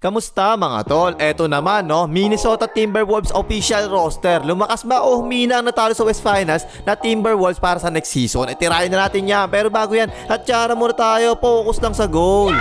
Kamusta mga tol? Eto naman no, Minnesota Timberwolves official roster. Lumakas ba o humina ang natalo sa West Finals na Timberwolves para sa next season? Itirahin na natin yan. Pero bago yan, hatsara muna tayo. Focus lang sa goal.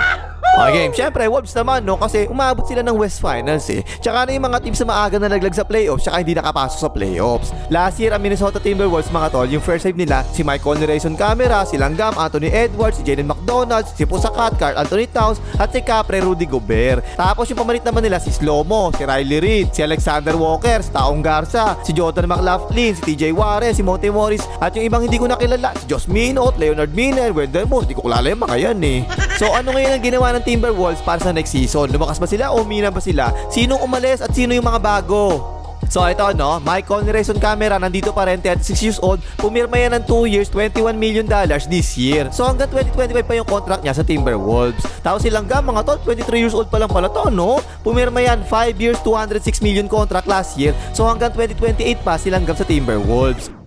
Okay, game. Siyempre, Wolves naman, no? Kasi umabot sila ng West Finals, eh. Tsaka na yung mga teams na maaga na naglag sa playoffs, tsaka hindi nakapasok sa playoffs. Last year, ang Minnesota Timberwolves, mga tol, yung first save nila, si Mike Conley Rayson Camera, si Langgam, Anthony Edwards, si Jaden McDonald, si Pusakat, Carl Anthony Towns, at si Capre Rudy Gobert. Tapos yung pamalit naman nila, si Slomo, si Riley Reid, si Alexander Walker, si Taong Garza, si Jordan McLaughlin, si TJ Warren, si Monte Morris, at yung ibang hindi ko nakilala, si Josh Minot, Leonard Miller, Wendell Moore, hindi ko kilala yung mga yan eh. So ano ngayon ang ginawa ng Timberwolves para sa next season? Lumakas ba sila o umina ba sila? Sinong umalis at sino yung mga bago? So ito no, Mike Conley Rayson Camera nandito pa rin 36 years old, pumirma yan ng 2 years, 21 million dollars this year. So hanggang 2025 pa yung contract niya sa Timberwolves. Tapos silang gam mga tol, 23 years old pa lang pala to no? Pumirma yan 5 years, 206 million contract last year. So hanggang 2028 pa silang gam sa Timberwolves.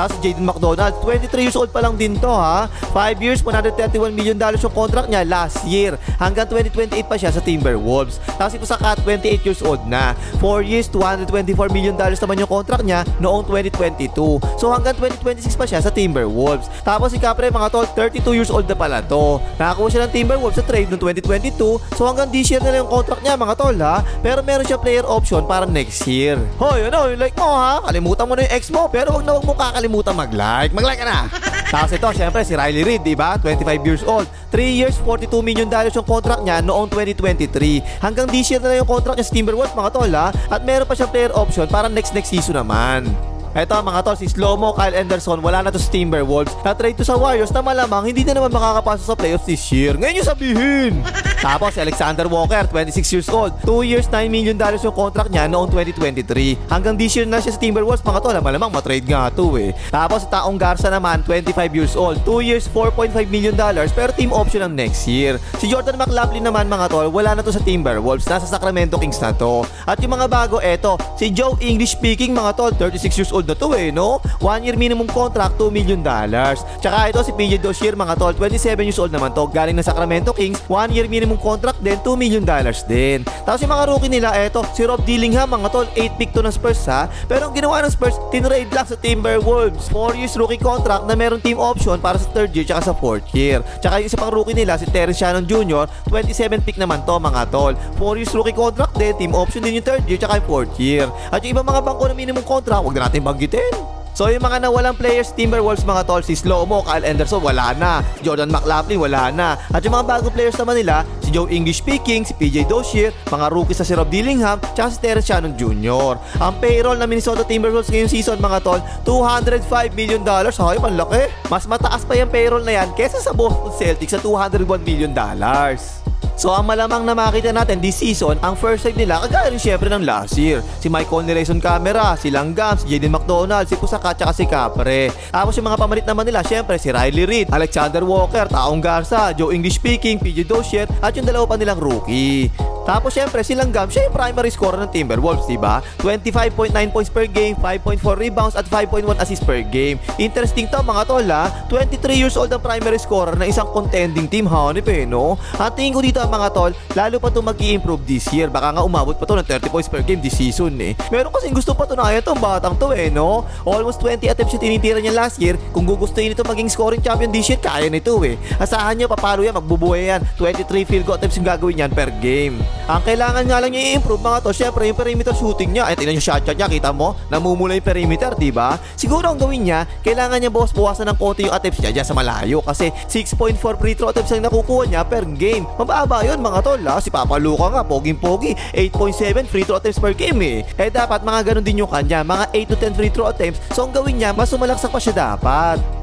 Tapos Jaden McDonald, 23 years old pa lang din to ha. 5 years, 131 million dollars yung contract niya last year. Hanggang 2028 pa siya sa Timberwolves. Tapos si Pusaka, 28 years old na. 4 years, 224 million dollars naman yung contract niya noong 2022. So hanggang 2026 pa siya sa Timberwolves. Tapos si Capre, mga tol, 32 years old na pala to. Nakakuha siya ng Timberwolves sa trade noong 2022. So hanggang this year na lang yung contract niya, mga tol ha. Pero meron siya player option para next year. Hoy, ano, like mo ha? Kalimutan mo na yung ex mo, pero wag na wag mo kakalimutan mag-like. Mag-like ka na! Tapos ito, syempre, si Riley Reid, di ba? 25 years old. 3 years, 42 million dollars yung contract niya noong 2023. Hanggang this year na lang yung contract niya sa Timberwolves, mga tol, ha? At meron pa siyang player option para next next season naman. Eto mga tol, si Slomo, Kyle Anderson, wala na to sa Timberwolves. Na-trade to sa Warriors na malamang hindi na naman makakapasok sa playoffs this year. Ngayon yung sabihin! Tapos si Alexander Walker, 26 years old. 2 years, 9 million dollars yung contract niya noong 2023. Hanggang this year na siya sa Timberwolves, mga tol, malamang matrade nga to eh. Tapos si Taong Garza naman, 25 years old. 2 years, 4.5 million dollars pero team option ang next year. Si Jordan McLaughlin naman mga tol, wala na to sa Timberwolves. Nasa Sacramento Kings na to. At yung mga bago, eto, si Joe English speaking mga tol, 36 years old na to eh, no? 1 year minimum contract, 2 million dollars. Tsaka ito si PJ Dozier mga tol, 27 years old naman to, galing ng Sacramento Kings, 1 year minimum contract din, 2 million dollars din. Tapos yung mga rookie nila, eto, si Rob Dillingham mga tol, 8 pick to ng Spurs ha. Pero ang ginawa ng Spurs, tinrade lang sa Timberwolves. 4 years rookie contract na meron team option para sa third year tsaka sa fourth year. Tsaka yung isa pang rookie nila, si Terrence Shannon Jr., 27 pick naman to mga tol. 4 years rookie contract din, team option din yung third year tsaka yung fourth year. At yung ibang mga bangko na minimum contract, huwag na natin banggitin. So yung mga nawalang players Timberwolves mga tol, si Slomo, Kyle Anderson wala na, Jordan McLaughlin wala na. At yung mga bagong players naman nila, si Joe English speaking, si PJ Dozier, mga rookies na si Rob Dillingham, tsaka si Terrence Shannon Jr. Ang payroll ng Minnesota Timberwolves ngayong season mga tol, 205 million dollars. Hay, panlaki. Mas mataas pa yung payroll na yan kesa sa Boston Celtics sa 201 million dollars. So ang malamang na makita natin this season, ang first save nila kagaya rin syempre ng last year. Si Mike Conley Rayson Camera, si Langgam, si Jaden McDonald, si Pusaka, tsaka si Capre. Tapos yung mga pamalit naman nila, syempre si Riley Reid, Alexander Walker, Taong Garza, Joe English speaking, PJ Dozier, at yung dalawa pa nilang rookie. Tapos syempre si Langgam, siya yung primary scorer ng Timberwolves, di ba? 25.9 points per game, 5.4 rebounds at 5.1 assists per game. Interesting to mga tol ha. 23 years old ang primary scorer ng isang contending team, hanip eh, no? Ang tingin ko dito mga tol, lalo pa to mag improve this year. Baka nga umabot pa to ng 30 points per game this season eh. Meron kasing gusto pa to na tong batang to eh, no? Almost 20 attempts yung tinitira niya last year. Kung gugustuhin nito maging scoring champion this year, kaya nito eh. Asahan niyo, papalo yan, magbubuhay yan. 23 field goal attempts yung gagawin yan per game. Ang kailangan nga lang niya i-improve mga to, syempre yung perimeter shooting niya. Ay, tingnan yung shot shot niya, kita mo? Namumula yung perimeter, di ba? Siguro ang gawin niya, kailangan niya boss bawasan ng konti yung attempts niya dyan sa malayo. Kasi 6.4 free throw attempts ang nakukuha niya per game. Mababa yun mga tol ha. Si Papa Luka nga, poging-pogi. 8.7 free throw attempts per game eh. Eh dapat mga ganun din yung kanya. Mga 8 to 10 free throw attempts. So ang gawin niya, mas sumalaksak pa siya dapat.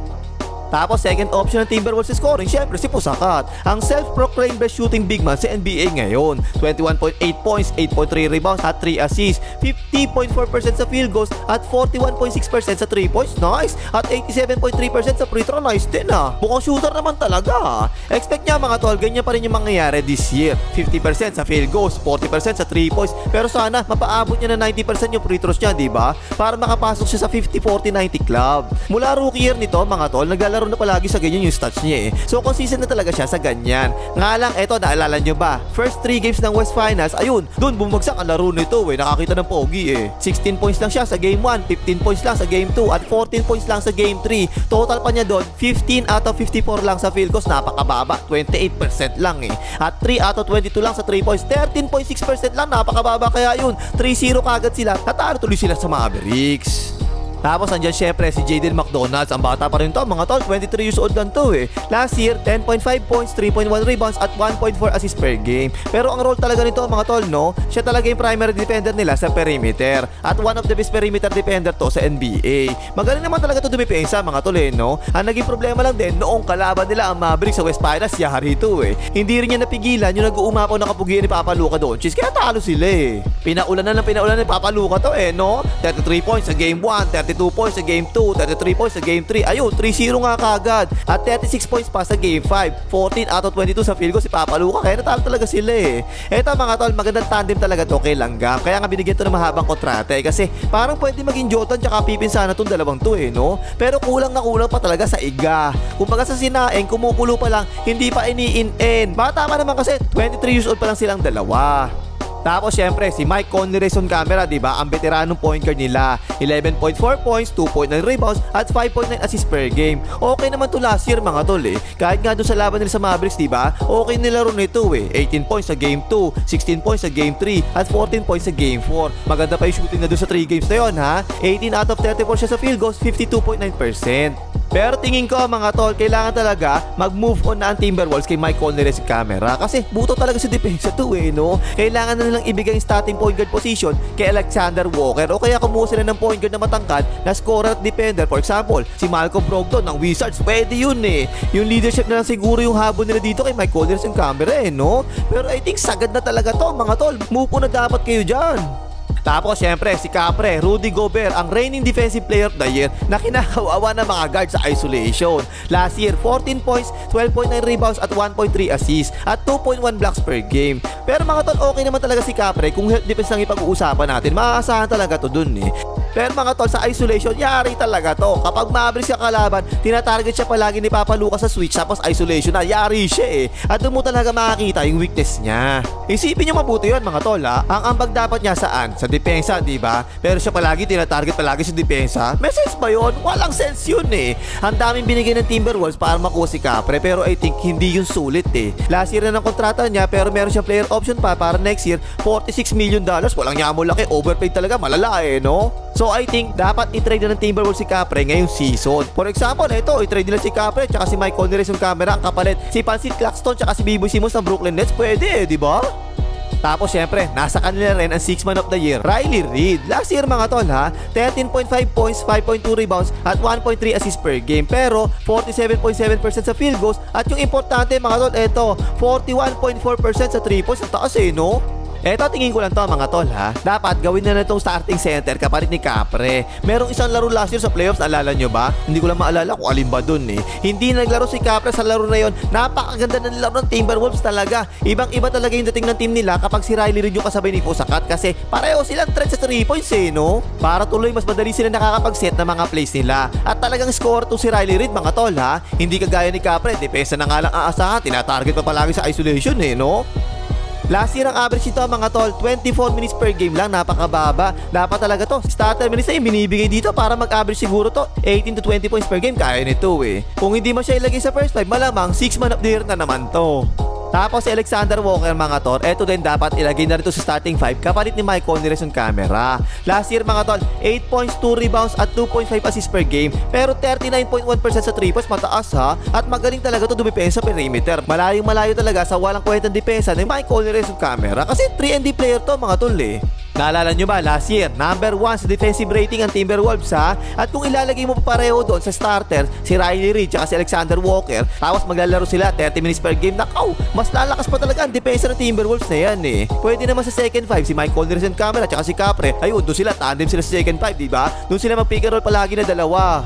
Tapos second option ng Timberwolves scoring, syempre si Pusakat. Ang self-proclaimed best shooting big man sa NBA ngayon. 21.8 points, 8.3 rebounds at 3 assists, 50.4% sa field goals at 41.6% sa 3 points, nice. At 87.3% sa free throw, nice din ah. Mukhang shooter naman talaga ah. Expect niya mga tol, ganyan pa rin yung mangyayari this year. 50% sa field goals, 40% sa 3 points. Pero sana mapaabot niya na 90% yung free throws niya, di ba? Para makapasok siya sa 50-40-90 club. Mula rookie year nito mga tol, naglalaro naglalaro na palagi sa ganyan yung stats niya eh. So consistent na talaga siya sa ganyan. Nga lang, eto, naalala nyo ba? First 3 games ng West Finals, ayun, dun bumagsak ang laro nito eh. Nakakita ng pogi eh. 16 points lang siya sa game 1, 15 points lang sa game 2, at 14 points lang sa game 3. Total pa niya doon, 15 out of 54 lang sa field goals, napakababa. 28% lang eh. At 3 out of 22 lang sa 3 points, 13.6% lang, napakababa kaya yun. 3-0 kagad sila, natalo tuloy sila sa Mavericks. Tapos andyan syempre si Jaden McDonald's. Ang bata pa rin to, mga tol. 23 years old lang to eh. Last year, 10.5 points, 3.1 rebounds at 1.4 assists per game. Pero ang role talaga nito mga tol, no? Siya talaga yung primary defender nila sa perimeter. At one of the best perimeter defender to sa NBA. Magaling naman talaga to dumipensa mga tol eh, no? Ang naging problema lang din, noong kalaban nila ang Mavericks sa West Finals, yari to eh. Hindi rin niya napigilan yung nag-uumapaw na kapugian ni Papa Luka Doncic. Kaya talo sila eh. Pinaulan na ng pinaulan ni Papa Luka to eh, no? 33 points sa game 1, 32 points sa game 2, 33 points sa game 3. Ayun, 3-0 nga kagad. At 36 points pa sa game 5. 14 out of 22 sa field goal si Papa Luka. Kaya natalo talaga sila eh. Eto mga tol, magandang tandem talaga to kay Langgam. Kaya nga binigyan to ng mahabang kontrata eh. Kasi parang pwede maging Jotan tsaka Pipin sana tong dalawang to eh, no? Pero kulang na kulang pa talaga sa iga. Kumbaga sa sinaing, kumukulo pa lang, hindi pa iniin-in. Baka tama naman kasi 23 years old pa lang silang dalawa. Tapos syempre si Mike Conley Reson Camera, 'di ba? Ang veteranong point guard nila. 11.4 points, 2.9 rebounds at 5.9 assists per game. Okay naman to last year mga tol eh. Kahit nga doon sa laban nila sa Mavericks, 'di ba? Okay nilaro nito eh. 18 points sa game 2, 16 points sa game 3 at 14 points sa game 4. Maganda pa yung shooting na doon sa 3 games na 'yon, ha? 18 out of 34 siya sa field goals, 52.9%. Pero tingin ko mga tol, kailangan talaga mag-move on na ang Timberwolves kay Mike Conley sa camera kasi buto talaga si depensa to eh, no? Kailangan na nilang ibigay yung starting point guard position kay Alexander Walker o kaya kumuha sila ng point guard na matangkad na scorer at defender. For example, si Malcolm Brogdon ng Wizards, pwede yun eh. Yung leadership na lang siguro yung habon nila dito kay Mike Conley sa camera eh, no? Pero I think sagad na talaga to mga tol. Move on na dapat kayo dyan. Tapos syempre si Capre, Rudy Gobert, ang reigning defensive player of the year na kinakawawa ng mga guards sa isolation. Last year, 14 points, 12.9 rebounds at 1.3 assists at 2.1 blocks per game. Pero mga tol, okay naman talaga si Capre kung help defense lang ipag-uusapan natin. Maaasahan talaga to dun eh. Pero mga tol, sa isolation, yari talaga to. Kapag mabilis siya kalaban, tinatarget siya palagi ni Papa Lucas sa switch tapos isolation na, yari siya eh. At doon mo talaga makakita yung weakness niya. Isipin niyo mabuti yun mga tol ha. Ang ambag dapat niya saan? Sa depensa, di ba? Pero siya palagi tinatarget palagi sa depensa. May sense ba yun? Walang sense yun eh. Ang daming binigay ng Timberwolves para makuha si Capre pero I think hindi yun sulit eh. Last year na ng kontrata niya pero meron siyang player option pa para next year 46 million dollars. Walang nyamo laki. Overpaid talaga. Malala eh, no? So I think dapat i-trade na ng Timberwolves si Capre ngayong season. For example, ito, i-trade nila si Capre tsaka si Mike Conley yung camera ang kapalit. Si Pansy Claxton tsaka si Bibo Simmons ng Brooklyn Nets. Pwede eh, di ba? Tapos syempre, nasa kanila rin ang 6 man of the year, Riley Reid. Last year mga tol ha, 13.5 points, 5.2 rebounds at 1.3 assists per game. Pero 47.7% sa field goals at yung importante mga tol, eto, 41.4% sa 3 points. Ang taas eh, no? Eto tingin ko lang to mga tol ha. Dapat gawin na na itong starting center kapalit ni Capre. Merong isang laro last year sa playoffs, alala nyo ba? Hindi ko lang maalala kung alin ba dun eh. Hindi naglaro si Capre sa laro na yon. Napakaganda ng laro ng Timberwolves talaga. Ibang iba talaga yung dating ng team nila kapag si Riley Reid yung kasabay ni Kusakat kasi pareho silang threat sa 3 points eh no? Para tuloy mas madali sila nakakapag-set ng mga plays nila. At talagang score to si Riley Reid mga tol ha. Hindi kagaya ni Capre, depensa na nga lang aasahan, tinatarget pa palagi sa isolation eh no? Last year ang average nito mga tol, 24 minutes per game lang, napakababa. Dapat talaga to. Starter minutes na binibigay dito para mag-average siguro to 18 to 20 points per game. Kaya nito eh. Kung hindi mo siya ilagay sa first five, malamang 6 man of the year na naman to. Tapos si Alexander Walker mga tol, eto din dapat ilagay na rito sa starting 5 kapalit ni Mike Conley yung camera. Last year mga tol, 8 points, 2 rebounds at 2.5 assists per game. Pero 39.1% sa 3 points, mataas ha. At magaling talaga to dumipensa perimeter. Malayong malayo talaga sa walang kwentang depensa ni Mike Conley yung camera. Kasi 3 and D player to mga tol eh. Naalala nyo ba last year, number 1 sa defensive rating ang Timberwolves ha? At kung ilalagay mo pa pareho doon sa starter, si Riley Reid at si Alexander Walker, tapos maglalaro sila 30 minutes per game, nakaw, mas lalakas pa talaga ang depensa ng Timberwolves na yan eh. Pwede naman sa second 5, si Mike Conley and Camera at si Capre, ayun, doon sila, tandem sila sa second 5, di ba? Doon sila mag-pick and roll palagi na dalawa.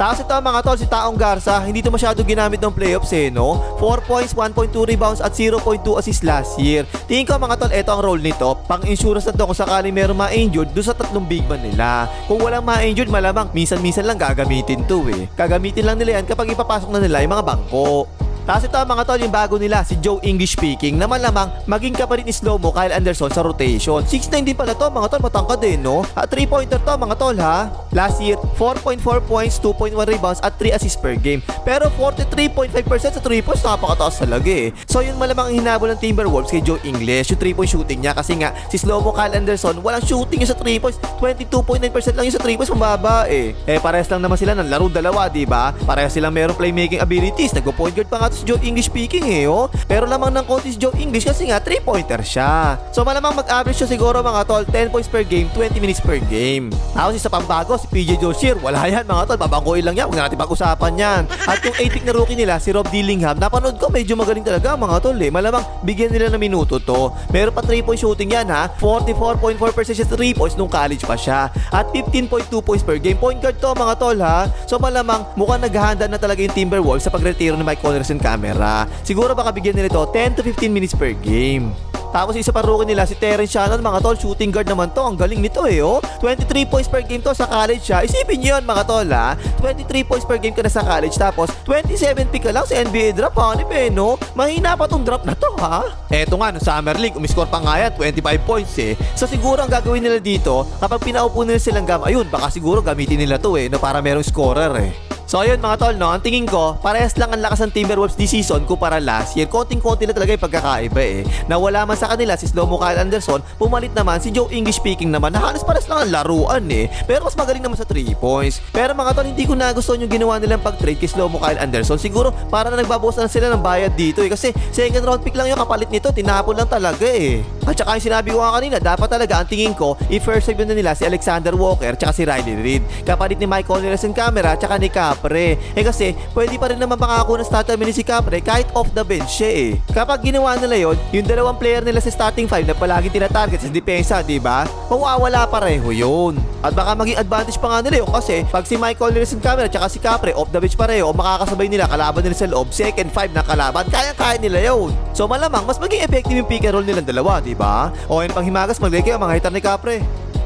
Tapos ito mga tol, si Taong Garza, hindi to masyado ginamit ng playoffs eh, no? 4 points, 1.2 rebounds at 0.2 assists last year. Tingin ko mga tol, ito ang role nito. Pang insurance na to kung sakaling meron ma-injured doon sa tatlong big man nila. Kung walang ma-injured, malamang minsan-minsan lang gagamitin to eh. Gagamitin lang nila yan kapag ipapasok na nila yung mga bangko. Tapos ito mga tol, yung bago nila, si Joe English speaking, naman lamang maging kapalit ni Slow-Mo Kyle Anderson sa rotation. 6'9 din pala to, mga tol, matangkad din, no? At 3-pointer to, mga tol, ha? Last year, 4.4 points, 2.1 rebounds, at 3 assists per game. Pero 43.5% sa 3 points, napakataas talaga eh. So yun malamang ang hinabol ng Timberwolves kay Joe English, yung 3-point shooting niya. Kasi nga, si Slow-Mo Kyle Anderson, walang shooting yung sa 3 points. 22.9% lang yung sa 3 points, mababa eh. Eh, parehas lang naman sila ng laro dalawa, di ba? Parehas silang merong playmaking abilities. Nagpo-point guard pa nga si Joe English speaking eh, oh. Pero lamang ng konti si Joe English kasi nga 3-pointer siya. So malamang mag-average siya siguro mga tol, 10 points per game, 20 minutes per game. Tapos isa pang bago, si PJ Dozier, wala yan mga tol, babangkuin lang yan, huwag na natin pag-usapan yan. At yung 8 na rookie nila, si Rob Dillingham, napanood ko medyo magaling talaga mga tol eh. Malamang bigyan nila ng minuto to. Meron pa 3 point shooting yan ha, 44.4% siya sa 3 points nung college pa siya. At 15.2 points per game. Point guard to mga tol ha. So malamang mukhang naghahanda na talaga yung Timberwolves sa pagretiro ni Mike Connerson camera. Siguro baka bigyan nila ito 10 to 15 minutes per game. Tapos isa pa rookie nila si Terrence Shannon mga tol shooting guard naman to. Ang galing nito eh oh. 23 points per game to sa college siya isipin nyo yun mga tol ha. 23 points per game ka na sa college tapos 27 pick ka lang sa NBA draft ha. Ni no? Mahina pa tong draft na to ha. Eto nga no summer league umiscore pa nga yan 25 points eh. So siguro ang gagawin nila dito kapag pinaupo nila silang gam ayun baka siguro gamitin nila to eh no para merong scorer eh So ayun mga tol, no? ang tingin ko, parehas lang ang lakas ng Timberwolves this season kumpara last year. Konting-konti na talaga yung pagkakaiba eh. Nawala man sa kanila si Slow-Mo Kyle Anderson, pumalit naman si Joe English speaking naman na halos parehas lang ang laruan eh. Pero mas magaling naman sa 3 points. Pero mga tol, hindi ko nagustuhan yung ginawa nilang pag-trade kay Slow-Mo Kyle Anderson. Siguro para na nagbabawas na sila ng bayad dito eh. Kasi second round pick lang yung kapalit nito, tinapon lang talaga eh. At saka yung sinabi ko nga kanina, dapat talaga ang tingin ko, i-first save na nila si Alexander Walker tsaka si Riley Reid. Kapalit ni Michael Nelson Camera tsaka ni Capre. Eh kasi, pwede pa rin naman makako ng starter minutes si Capre kahit off the bench siya eh. Kapag ginawa nila yon, yung dalawang player nila sa starting five na palagi tinatarget sa depensa, di ba? Mawawala pareho yun. At baka maging advantage pa nga nila yun kasi pag si Michael Nelson Camera tsaka si Capre off the bench pareho makakasabay nila kalaban nila sa loob, second five na kalaban, kaya-kaya nila yun. So malamang mas maging effective yung pick and roll nilang dalawa, di ba? O yun pang himagas, maglagay ang mga hitar ni Capre.